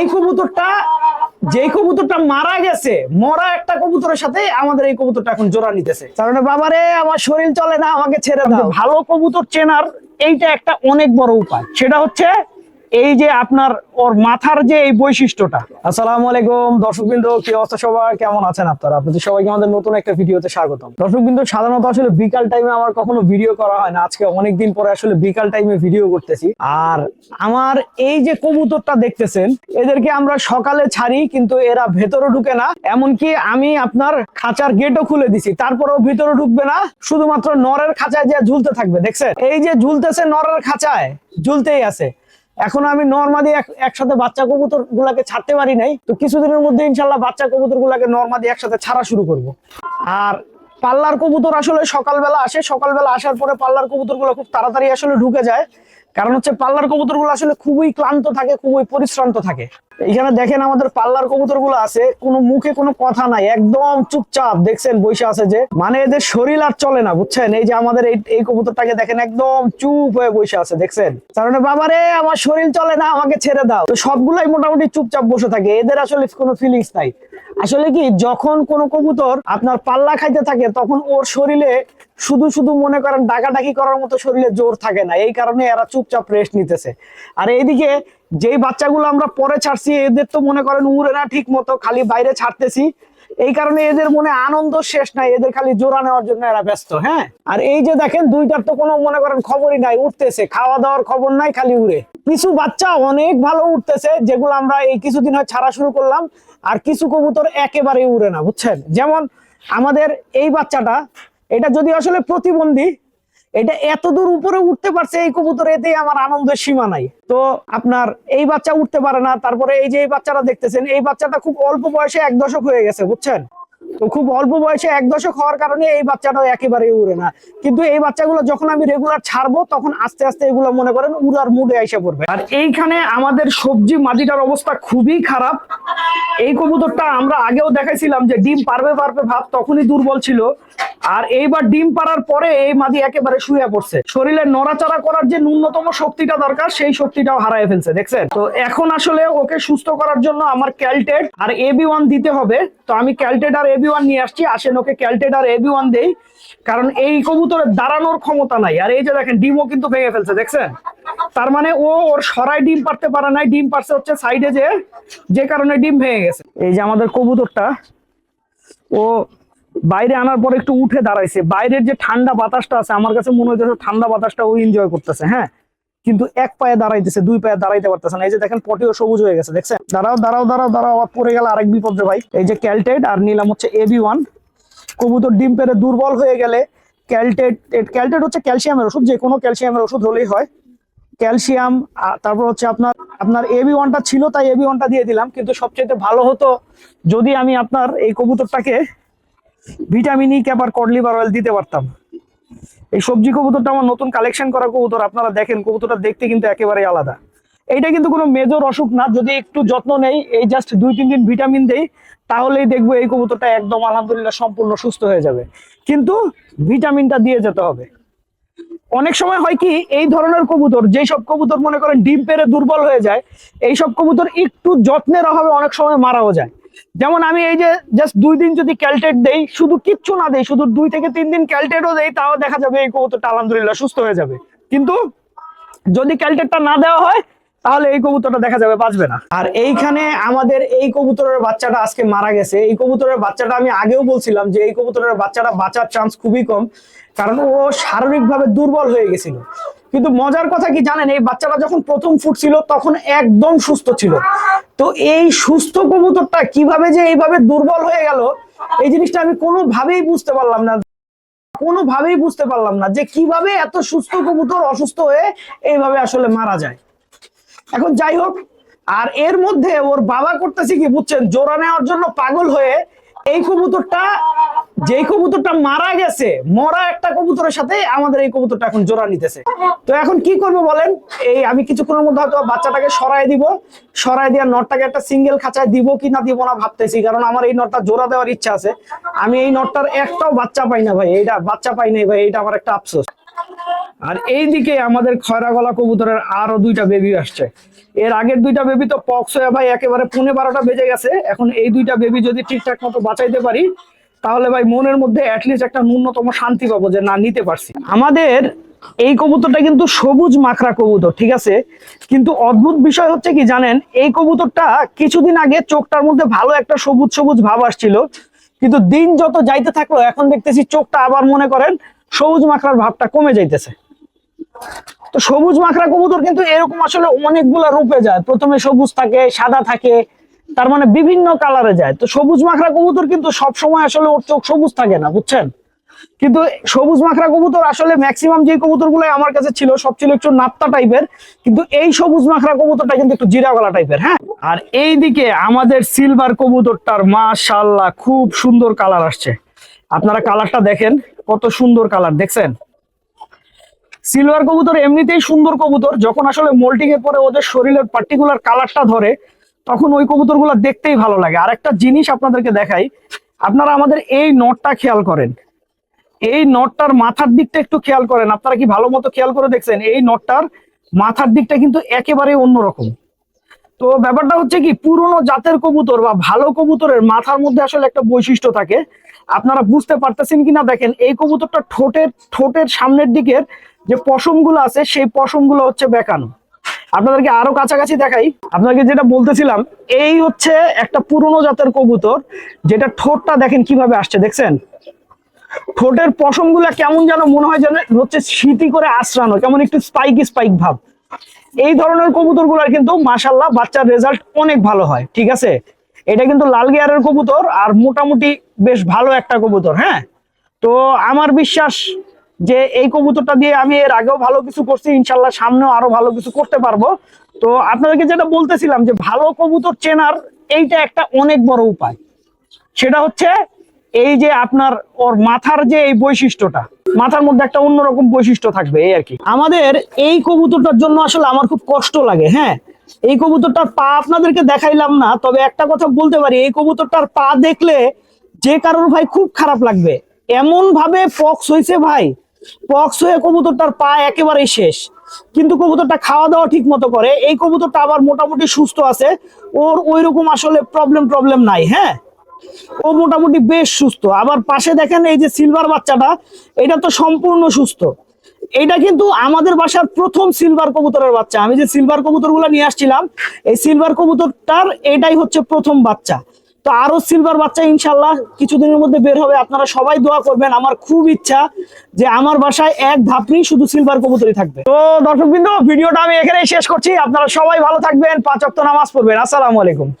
এই কবুতরটা যে কবুতরটা মারা গেছে মরা একটা কবুতরের সাথে আমাদের এই কবুতরটা এখন জোড়া নিতেছে। কারণ বাবারে আমার শরীর চলে না আমাকে ছেড়ে দাও। ভালো কবুতর চেনার এইটা একটা অনেক বড় উপায়। সেটা হচ্ছে এই যে আপনার ওর মাথার যে এই বৈশিষ্ট্যটা। আসসালামু আলাইকুম। দর্শকবৃন্দ, কি অবস্থা সবাই? কেমন আছেন আপনারা? আপনাদের সবাইকে আমাদের নতুন একটা ভিডিওতে স্বাগতম। দর্শকবৃন্দ, সাধারণত আসলে বিকাল টাইমে আমার কখনো ভিডিও করা হয় না। আজকে অনেকদিন পরে আসলে বিকাল টাইমে ভিডিও করতেছি। আর আমার এই যে কবুতরটা দেখতেছেন, এদেরকে আমরা সকালে ছাড়ি, কিন্তু এরা ভেতরে ঢুকে না। এমনকি আমি আপনার খাঁচার গেটও খুলে দিছি। তারপরেও ভিতরে ঢুকবে না। শুধুমাত্র নরের খাঁচায় যে ঝুলতে থাকবে, দেখছেন? এই যে ঝুলতেছে নরের খাঁচায়, ঝুলতেই আছে। এখন আমি নর্মাদি একসাথে বাচ্চা কবুতর গুলাকে ছাড়তে পারি নাই। তো কিছুদিনের মধ্যে ইনশাল্লাহ বাচ্চা কবুতর গুলাকে নর্মাদি একসাথে ছাড়া শুরু করব। আর পাল্লার কবুতর আসলে সকালবেলা আসে। সকালবেলা আসার পরে পাল্লার কবুতরগুলো খুব তাড়াতাড়ি আসলে ঢুকে যায়। কারণ হচ্ছে পাল্লার কবুতরগুলো আসলে খুবই ক্লান্ত থাকে, খুবই পরিশ্রান্ত থাকে। এখানে দেখেন আমাদের পাল্লার কবুতরগুলো আছে, কোনো মুখে কোনো কথা নাই, একদম চুপচাপ। দেখছেন, বসে আছে যে মানে এদের শরীর আর চলে না, বুঝছেন? এই যে আমাদের এই কবুতরটাকে দেখেন, একদম চুপ হয়ে বসে আছে, দেখছেন? কারণ বাবারে, আমার শরীর চলে না, আমাকে ছেড়ে দাও। তো সবগুলাই মোটামুটি চুপচাপ বসে থাকে, এদের আসলে কোনো ফিলিংস নাই। আসলে কি, যখন কোনো কবুতর আপনার পাল্লা খাইতে থাকে, তখন ওর শরীরে শুধু শুধু মনে করেন ডাকাডাকি করার মতো শরীরে জোর থাকে না। এই কারণে এরা চুপচাপ রেস্ট নিতেছে। আর এইদিকে যেই বাচ্চাগুলো আমরা পরে ছাড়ছি, এদের তো মনে করেন উড়ে না ঠিক মতো, খালি বাইরে ছাড়তেছি। এই কারণে এদের মনে আনন্দ শেষ নাই, এদের খালি জোড়া নেওয়ার জন্য এরা ব্যস্ত হ্যাঁ? আর এই যে দেখেন, দুইটার তো কোনো মনে করেন খবরই নাই, উঠতেছে খাওয়া দাওয়ার খবর নাই, খালি উড়ে। কিছু বাচ্চা অনেক ভালো উঠতেছে, যেগুলো আমরা এই কিছুদিন হয় ছাড়া শুরু করলাম, আর কিছু কবুতর একেবারে উড়ে না, বুঝছেন? যেমন আমাদের এই বাচ্চাটা এটা যদি আসলে প্রতিবন্ধী, এটা এত দূর উপরে উঠতে পারছে এই কবুতর, এতেই আমার আনন্দের সীমা নাই। তো আপনার এই বাচ্চা উঠতে পারে না, তারপরে এই যে এই বাচ্চাটা দেখতেছেন, এই বাচ্চাটা খুব অল্প বয়সে এক দশক হয়ে গেছে, বুঝছেন? তো খুব অল্প বয়সে এক দশক হওয়ার কারণে এই বাচ্চাটাও একেবারেই উড়ে না। কিন্তু এই বাচ্চাগুলো যখন আমি রেগুলার ছাড়বো, তখন আস্তে আস্তে এগুলো মনে করেন উড়ার মুডে এসে পড়বে। আর এইখানে আমাদের সবজি মাটিটার অবস্থা খুবই খারাপ। এই কবুতরটা আমরা আগেও দেখাইছিলাম যে ডিম পারবে পারবে ভাব তখনই দুর্বল ছিল। আর এইবার ডিম পাড়ার পরে এই মাদি একেবারে শুয়ে পড়ছে। শরীরে নড়াচড়া করার যে ন্যূনতম শক্তিটা দরকার, সেই শক্তিটাও হারায় ফেলছে, দেখছেন? তো এখন আসলে ওকে সুস্থ করার জন্য আমার ক্যালটেড আর এবি ওয়ান দিতে হবে। তো আমি ক্যালটেড আর এবি ওয়ান নিয়ে আসছি। আসেন ওকে ক্যালটেড আর এবি ওয়ান দেই। কারণ এই কবুতরের দাঁড়ানোর ক্ষমতা নাই। আর এই যে দেখেন, ডিমও কিন্তু ভেঙে ফেলছে, দেখছেন? তার মানে ও ওর সরাই ডিম পারতে পারে নাই। ডিম পারছে হচ্ছে সাইডে যে যে কারণে ডিম ভেঙে গেছে। এই যে আমাদের কবুতরটা, ও বাইরে আনার পর একটু উঠে দাঁড়াইছে। বাইরের যে ঠান্ডা বাতাসটা আছে, আমার কাছে মনে হইতেছে ঠান্ডা বাতাসটা ও এনজয় করতেছে হ্যাঁ? কিন্তু এক পায়ে দাঁড়াইতেছে, দুই পায়ে দাঁড়াইতে পারতেছে না। এই যে দেখেন, পটিও সবুজ হয়ে গেছে, দেখছেন? দাঁড়াও দাঁড়াও দাঁড়াও দাঁড়াও আবার পড়ে গেল আরেক বিপদে ভাই। এই যে ক্যালটেড আর নিলাম হচ্ছে এবি ওয়ান কবুতর ডিম পেরে দুর্বল হয়ে গেলে ক্যালটেড ক্যালটেড হচ্ছে ক্যালসিয়ামের ওষুধ, যে কোনো ক্যালসিয়ামের ওষুধ হলেই হয়। ক্যালসিয়াম তারপর হচ্ছে আপনার আপনার এবি ওয়ানটা ছিল, তাই এবি ওয়ানটা দিয়ে দিলাম। কিন্তু সবচেয়ে ভালো হতো যদি আমি আপনার এই কবুতরটাকে ভিটামিন ই ক্যাপার কডলিভার অয়েল দিতে পারতাম। এই সবজি কবুতরটা আমার নতুন কালেকশন করা কবুতর, আপনারা দেখেন, কবুতরটা দেখতে কিন্তু একেবারে আলাদা। এইটা কিন্তু কোনো মেজর অসুখ না, যদি একটু যত্ন নেই, এই জাস্ট দুই, তিন দিন ভিটামিন দেই, তাহলেই দেখব এই কবুতরটা একদম আলহামদুলিল্লাহ সম্পূর্ণ সুস্থ হয়ে যাবে। কিন্তু ভিটামিনটা দিয়ে যেতে হবে। অনেক সময় হয় কি, এই ধরনের কবুতর যেই সব কবুতর মনে করেন ডিম পেরে দুর্বল হয়ে যায় এই সব কবুতর একটু যত্নের অভাবে অনেক সময় মারাও যায়। যেমন আমি এই যে জাস্ট দুই দিন যদি ক্যালটেট দেই, শুধু কিচ্ছু না দেই, শুধু দুই থেকে তিন দিন ক্যালটেটও দেই, তাও দেখা যাবে এই কবুতরটা আলহামদুলিল্লাহ সুস্থ হয়ে যাবে। কিন্তু যদি ক্যালটেটটা না দেওয়া হয়, তাহলে এই কবুতরটা দেখা যাবে বাঁচবে না। আর এইখানে আমাদের এই কবুতরের বাচ্চাটা আজকে মারা গেছে। এই কবুতরের বাচ্চাটা আমি আগেও বলছিলাম যে এই কবুতরের বাচ্চাটা বাঁচার চান্স খুবই কম, কারণ ও শারীরিকভাবে দুর্বল হয়ে গেছিল। কিন্তু মজার কথা কি জানেন, এই বাচ্চাটা যখন প্রথম ফুটছিল তখন একদম সুস্থ ছিল। তো এই সুস্থ কবুতরটা কীভাবে যে এইভাবে দুর্বল হয়ে গেল, এই জিনিসটা আমি কোনোভাবেই বুঝতে পারলাম না। কোনোভাবেই বুঝতে পারলাম না যে কীভাবে এত সুস্থ কবুতর অসুস্থ হয়ে এইভাবে আসলে মারা যায়। এখন যাই হোক, আর এর মধ্যে ওর বাবা করতেছে কি বুঝছেন, জোড়া নেওয়ার জন্য পাগল হয়ে এই কবুতরটা যেই কবুতরটা মারা গেছে, মরা একটা কবুতরের সাথে আমাদের এই কবুতরটা এখন জোড়া নিতেছে। তো এখন কি করব বলেন? এই আমি কিছুক্ষণের মধ্যে হয়তো বাচ্চাটাকে সরাই দিব সরাই দিয়ে নটটাকে একটা সিঙ্গেল খাঁচায় দিব কি না দিব না ভাবতেছি, কারণ আমার এই নটটা জোড়া দেওয়ার ইচ্ছা আছে। আমি এই নটটার একটাও বাচ্চা পাই না ভাই, এইটা বাচ্চা পাই নাই ভাই, এইটা আমার একটা আফসোস। আর এইদিকে আমাদের খয়রা গলা কবুতরের আরও দুইটা বেবি আসছে। এর আগের দুইটা বেবি তো পক্স হয়ে ভাই একেবারে পুনে বারোটা বেজে গেছে, এখন এই দুইটা বেবি যদি ঠিকঠাক মতো বাঁচাইতে পারি তাহলে ভাই মনের মধ্যে অ্যাটলিস্ট একটা ন্যূনতম শান্তি পাবো যে না, নিতে পারছি। আমাদের এই কবুতরটা কিন্তু সবুজ মাখরা কবুতর, ঠিক আছে? কিন্তু অদ্ভুত বিষয় হচ্ছে কি জানেন, এই কবুতরটা কিছুদিন আগে চোখটার মধ্যে ভালো একটা সবুজ সবুজ ভাব আসছিল। কিন্তু দিন যত যাইতে থাকল, এখন দেখতেছি চোখটা আবার মনে করেন সবুজ মাখরার ভাবটা কমে যাইতেছে। তো সবুজ মাখরা কবুতর কিন্তু এরকম আসলে অনেকগুলা রূপে যায়। প্রথমে সবুজ থাকে, সাদা থাকে তার মানে বিভিন্ন কালারে যায়। তো সবুজ মাখরা কবুতর কিন্তু সব সময় আসলে ওর চোখ সবুজ থাকে না, বুঝছেন? কিন্তু সবুজ মাখরা কবুতর আসলে ম্যাক্সিমাম যে কবুতর আমার কাছে ছিল, সব ছিল একটু নাপ্তা টাইপের কিন্তু এই সবুজ মাখরা কবুতরটা কিন্তু একটু জিরা গলা টাইপের হ্যাঁ? আর এইদিকে আমাদের সিলভার কবুতরটার মাশাল্লাহ খুব সুন্দর কালার আসছে। আপনারা কালারটা দেখেন, কত সুন্দর কালার দেখছেন? সিলভার কবুতর এমনিতেই সুন্দর কবুতর, যখন আসলে মোল্টিং এর পরে ওদের শরীরের পার্টিকুলার কালারটা ধরে তখন ওই কবুতরগুলো দেখতেই ভালো লাগে। আর একটা জিনিস আপনাদেরকে দেখাই, আপনারা আমাদের এই নটটা খেয়াল করেন। এই নটটার মাথার দিকটা একটু খেয়াল করেন। আপনারা কি ভালো মতো খেয়াল করে দেখছেন? এই নটটার মাথার দিকটা কিন্তু একেবারে অন্যরকম। তো ব্যাপারটা হচ্ছে কি, পুরনো জাতের কবুতর বা ভালো কবুতরের মাথার মধ্যে আসলে একটা বৈশিষ্ট্য থাকে। আপনারা বুঝতে পারতেছেন কিনা দেখেন, এই কবুতরটা ঠোঁটের ঠোঁটের সামনের দিকের যে পশমগুলো আছে, সেই পশমগুলো হচ্ছে বেঁকানো। আপনাদেরকে আরও কাছাকাছি দেখাই। আপনাকে যেটা বলতেছিলাম, এই হচ্ছে একটা পুরনো জাতের কবুতর, যেটা ঠোঁটটা দেখেন কীভাবে আসছে, দেখছেন? ঠোঁটের পশমগুলা কেমন যেন মনে হয় যেন হচ্ছে স্মৃতি করে আশ্রানো কেমন একটু স্পাইক স্পাইক ভাব। এই ধরনের কবুতরগুলার কিন্তু মাসাল্লাহ বাচ্চার রেজাল্ট অনেক ভালো হয়, ঠিক আছে? এটা কিন্তু লাল গিয়ারের কবুতর আর মোটামুটি বেশ ভালো একটা কবুতর হ্যাঁ? তো আমার বিশ্বাস যে এই কবুতরটা দিয়ে আমি এর আগেও ভালো কিছু করছি, ইনশাল্লাহ সামনেও আরও ভালো কিছু করতে পারব। তো আপনাদেরকে যেটা বলতেছিলাম যে ভালো কবুতর চেনার এইটা একটা অনেক বড় উপায়। সেটা হচ্ছে এই যে আপনার ওর মাথার যে এই বৈশিষ্ট্যটা, মাথার মধ্যে একটা অন্যরকম বৈশিষ্ট্য থাকবে, এই আর কি। আমাদের এই কবুতরটার জন্য আসলে আমার খুব কষ্ট লাগে হ্যাঁ? এই কবুতরটার পা আপনাদেরকে দেখাইলাম না, তবে একটা কথা বলতে পারি, এই কবুতরটার পা দেখলে যে কারোর ভাই খুব খারাপ লাগবে। এমন ভাবে ফক্স হয়েছে ভাই পক্স হয়ে কবুতরটার পা একেবারেই শেষ। কিন্তু কবুতরটা খাওয়া দাওয়া ঠিক মতো করে। এই কবুতরটা আবার মোটামুটি সুস্থ আছে। ওর ওই রকম আসলে প্রবলেম প্রবলেম নাই হ্যাঁ? ও মোটামুটি বেশ সুস্থ। আবার পাশে দেখেন এই যে সিলভার বাচ্চাটা, এটা তো সম্পূর্ণ সুস্থ। এটা কিন্তু আমাদের বাসার প্রথম সিলভার কবুতরের বাচ্চা। আমি যে সিলভার কবুতরগুলো নিয়ে আসছিলাম, এই সিলভার কবুতরটার এটাই হচ্ছে প্রথম বাচ্চা। তো আরও সিলভার বাচ্চা ইনশাল্লাহ কিছুদিনের মধ্যে বের হবে। আপনারা সবাই দোয়া করবেন, আমার খুব ইচ্ছা যে আমার বাসায় এক ধাপড়ি শুধু সিলভার কবুতরই থাকবে। তো দর্শকবৃন্দ, ভিডিওটা আমি এখানেই শেষ করছি। আপনারা সবাই ভালো থাকবেন, পাঁচ অক্ট নামাজ পড়বেন। আসসালামু আলাইকুম।